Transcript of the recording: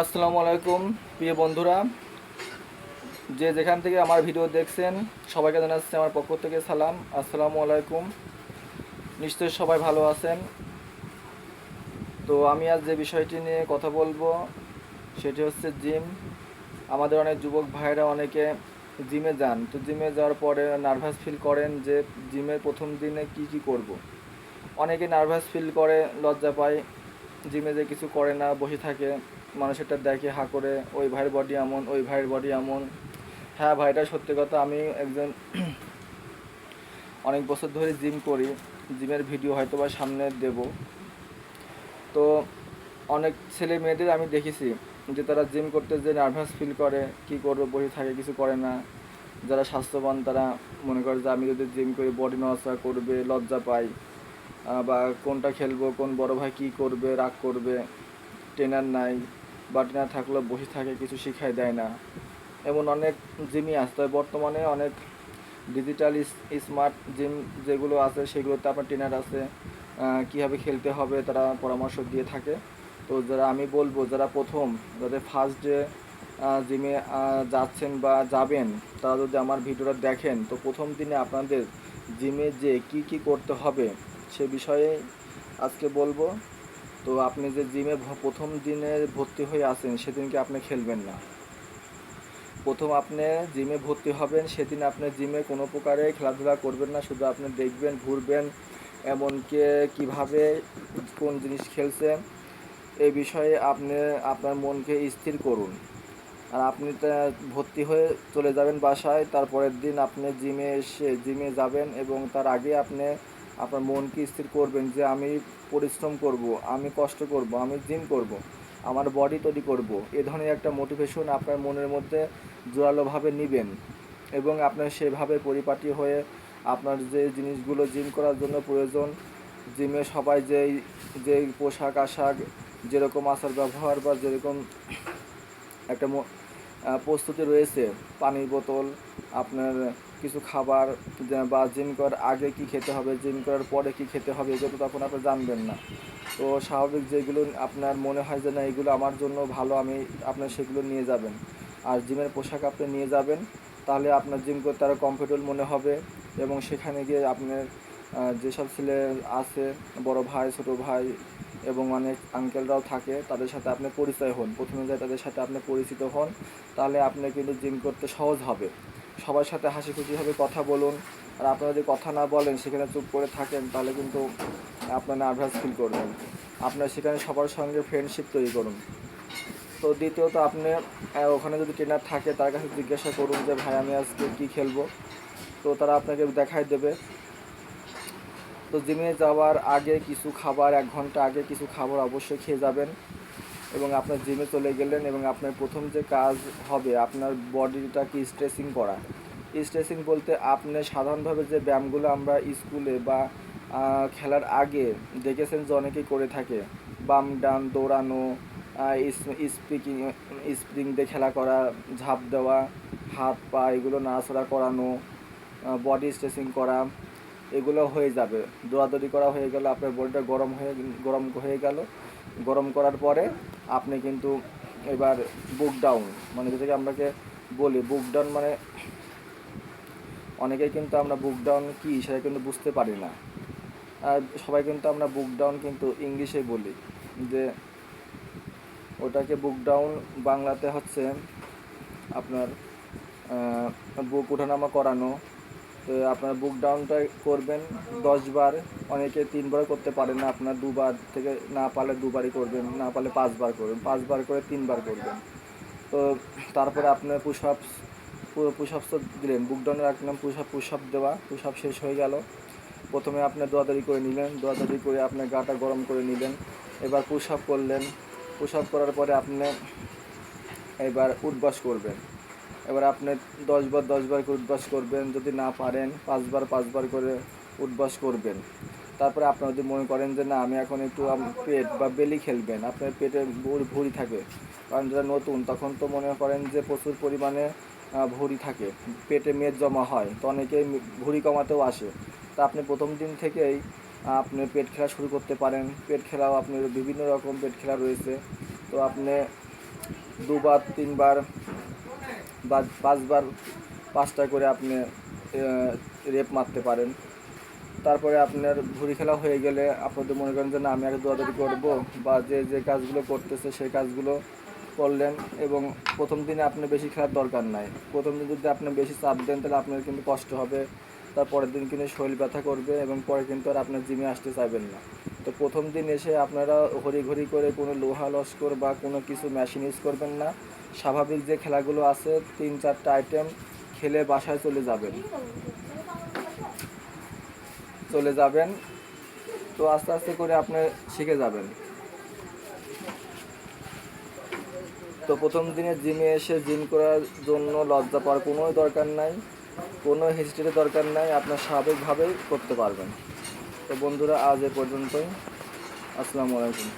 আসসালামু আলাইকুম, প্রিয় বন্ধুরা। যে যেখান থেকে আমার ভিডিও দেখছেন, সবাইকে জানাচ্ছি আমার পক্ষ থেকে সালাম, আসসালামু আলাইকুম। নিশ্চয়ই সবাই ভালো আছেন। তো আমি আজ যে বিষয়টি নিয়ে কথা বলব, সেটি হচ্ছে জিম। আমাদের অনেক যুবক ভাইরা অনেকে জিমে যান। তো জিমে যাওয়ার পরে নার্ভাস ফিল করেন যে জিমের প্রথম দিনে কি কি করব। অনেকে নার্ভাস ফিল করে, লজ্জা পায়, জিমে যে কিছু করে না, বসে থাকে। মানুষেরটা দেখে হা করে, ওই ভাইয়ের বডি এমন, ওই ভাইয়ের বডি এমন। হ্যাঁ ভাইটা সত্যি কথা, আমি একজন অনেক বছর ধরে জিম করি জিমের ভিডিও হয়তো বা সামনে দেব। তো অনেক ছেলে মেয়েদের আমি দেখেছি যে তারা জিম করতে যে নার্ভাস ফিল করে, কি করবে, বসে থাকে, কিছু করে না। যারা স্বাস্থ্যবান, তারা মনে করে যে আমি যদি জিম করি বডি নড়াচড়া করবে, লজ্জা পাই। বা কোনটা খেলব, কোন বড় ভাই কী করবে, রাগ করবে ট্রেনার নাই। বা ট্রেনার থাকলেও বসে থাকে, কিছু শিখাই দেয় না। এমন অনেক জিমই আছে। তবে বর্তমানে অনেক ডিজিটাল স্মার্ট জিম যেগুলো আছে, সেগুলোতে আপনার ট্রেনার আছে কীভাবে খেলতে হবে, তারা পরামর্শ দিয়ে থাকে। তো যারা, আমি বলব, যারা প্রথম, যাদের ফার্স্ট ডে জিমে যাচ্ছেন বা যাবেন, তারা যদি আমার ভিডিওটা দেখেন, তো প্রথম দিনে আপনাদের জিমে যে কি কি করতে হবে, সে বিষয়ে আজকে বলব। তো আপনি যে জিমে প্রথম দিনে ভর্তি হয়ে আসেন সেদিনকে আপনি খেলবেন না। প্রথম আপনি জিমে ভর্তি হবেন, সেদিন আপনি জিমে কোনো প্রকারে খেলাধুলা করবেন না, শুধু আপনি দেখবেন, ঘুরবেন, এমনকি কীভাবে কোন জিনিস খেলছে এই বিষয়ে আপনি, আপনার মনকে স্থির করুন। আর আপনি ভর্তি হয়ে চলে যাবেন বাসায়, তারপরের দিন আপনি জিমে এসে জিমে যাবেন এবং তার আগে আপনি আপনার মনকে স্থির করবেন যে আমি পরিশ্রম করব, আমি কষ্ট করব, আমি জিম করব, আমার বডি তৈরি করব। এ ধরনের একটা মোটিভেশন আপনার মনের মধ্যে জোরালোভাবে নেবেন এবং আপনার সেভাবে পরিপাটি হয়ে আপনার যে জিনিসগুলো জিম করার জন্য প্রয়োজন জিমে সবাই যেই যেই পোশাক আশাক যেরকম আচার ব্যবহার বা যেরকম একটা প্রস্তুতি রয়েছে, পানির বোতল, আপনার কিছু খাবার বা জিম করার আগে কি খেতে হবে, জিম করার পরে কি খেতে হবে, এগুলো তখন আপনি জানবেন না। তো স্বাভাবিক যেগুলো আপনার মনে হয় যে না, এগুলো আমার জন্য ভালো, আমি আপনার সেগুলো নিয়ে যাবেন। আর জিমের পোশাক আপনি নিয়ে যাবেন, তাহলে আপনার জিম করতে আরও কমফোর্টেবল মনে হবে এবং সেখানে গিয়ে আপনার যেসব ছেলে আছে, বড় ভাই, ছোট ভাই এবং অনেক আঙ্কেলরাও থাকে, তাদের সাথে আপনি পরিচয় হন। প্রথমে যায় তাদের সাথে আপনি পরিচিত হন, তাহলে আপনি কিন্তু জিম করতে সহজ হবে। সবার সাথে হাসি খুশিভাবে কথা বলুন। আর আপনারা যদি কথা না বলেন, সেখানে চুপ করে থাকেন, তাহলে কিন্তু আপনার নার্ভাস ফিল করবেন। আপনার সেখানে সবার সঙ্গে ফ্রেন্ডশিপ তৈরি করুন। তো দ্বিতীয়ত আপনি ওখানে যদি ট্রেনার থাকে, তার কাছে জিজ্ঞাসা করুন যে, ভাই, আমি আজকে কী খেলব? তো তারা আপনাকে দেখাই দেবে। তো জিমে যাওয়ার আগে কিছু খাবার, এক ঘণ্টা আগে কিছু খাবার অবশ্যই খেয়ে যাবেন। এবং আপনার জিমে চলে গেলেন এবং আপনার প্রথম যে কাজ হবে, আপনার বডিটাকে স্ট্রেচিং করা? স্ট্রেচিং বলতে আপনি সাধারণভাবে যে ব্যায়ামগুলো আমরা স্কুলে বা খেলার আগে দেখেছেন যে অনেকেই করে থাকে। বাম ডান দৌড়ানো স্পিকিং স্প্রিং দিয়ে খেলা করা, ঝাঁপ দেওয়া, হাত পা এগুলো নাড়াচাড়া করানো বডি স্ট্রেচিং করা, এগুলো হয়ে যাবে। দৌড়াদৌড়ি করা হয়ে গেল, আপনার বডিটা গরম হয়ে গরম হয়ে গেল। গরম করার পরে আপনি কিন্তু এবার বুক ডাউন মানে যেটাকে আমরাকে বলি বুক ডাউন মানে অনেকেই কিন্তু আমরা বুক ডাউন কী সেটা কিন্তু বুঝতে পারি না। আর সবাই কিন্তু আমরা বুক ডাউন কিন্তু ইংলিশে বলি, যে ওটাকে বুক ডাউন বাংলাতে হচ্ছে আপনার বুক ওঠানামা করানো তো আপনার বুক ডাউনটা করবেন দশ বার অনেকে তিনবার করতে পারেন না, আপনার দুবার থেকে না পারলে দুবারই করবেন, না পারলে পাঁচবার করবেন, পাঁচবার করে তিনবার করবেন। তো তারপরে আপনার পুশ আপস পুশ আপস তো দিলেন বুক ডাউনে রাখলাম পুশ আপ পুশ আপ দেওয়া পুশ আপ শেষ হয়ে গেল। প্রথমে আপনি দোয়াদারি করে নিলেন দোয়াদারি করে আপনার গাটা গরম করে নিলেন, এবার পুশ আপ করলেন পুশ আপ করার পরে আপনি এবার উঠবাস করবেন। এবার আপনি দশবার দশবার করে উঠবাস করবেন, যদি না পারেন পাঁচবার পাঁচবার করে উঠবাস করবেন। তারপরে আপনারা যদি মনে করেন যে না, আমি এখন একটু পেট বা বেলি খেলবেন, আপনার পেটে ভুঁড়ি থাকে, কারণ যারা নতুন, তখন তো মনে করেন যে প্রচুর পরিমাণে ভুঁড়ি থাকে, পেটে মেদ জমা হয়, তো অনেকেই ভুঁড়ি কমাতেও আসে। তা আপনি প্রথম দিন থেকেই আপনি পেট খেলা শুরু করতে পারেন। পেট খেলাও আপনার বিভিন্ন রকম পেট খেলা রয়েছে। তো আপনি দুবার, তিনবার পাঁচবার পাঁচটা করে আপনি রেপ মারতে পারেন। তারপরে আপনার ভুড়ি খেলা হয়ে গেলে আপনাদের মনে করেন যে, না, আমি আগে দৌড়াদৌড়ি করব বা যে যে কাজগুলো করতেছে সেই কাজগুলো করলেন। এবং প্রথম দিনে আপনি বেশি খেলার দরকার নাই। প্রথম দিন যদি আপনি বেশি চাপ দেন, তাহলে আপনার কিন্তু কষ্ট হবে। তারপরের দিন কিন্তু শরীর ব্যথা করবে এবং পরে কিন্তু আর আপনার জিমে আসতে চাইবেন না। তো প্রথম দিন এসে আপনারা হরি ঘড়ি করে কোনো লোহা লস্কর বা কোনো কিছু মেশিন ইউজ করবেন না। স্বাভাবিক যে খেলাগুলো আছে, তিন চারটা আইটেম খেলে বাসায় চলে যাবেন। চলে যাবেন, তো আস্তে আস্তে করে আপনি শিখে যাবেন। তো প্রথম দিনে জিমে এসে জিম করার জন্য লজ্জা পাওয়ার কোনো দরকার নাই। কোনো হিস্ট্রির দরকার নাই, আপনার স্বাভাবিকভাবেই করতে পারবেন। তো বন্ধুরা আজ এ পর্যন্তই। আসসালামু আলাইকুম।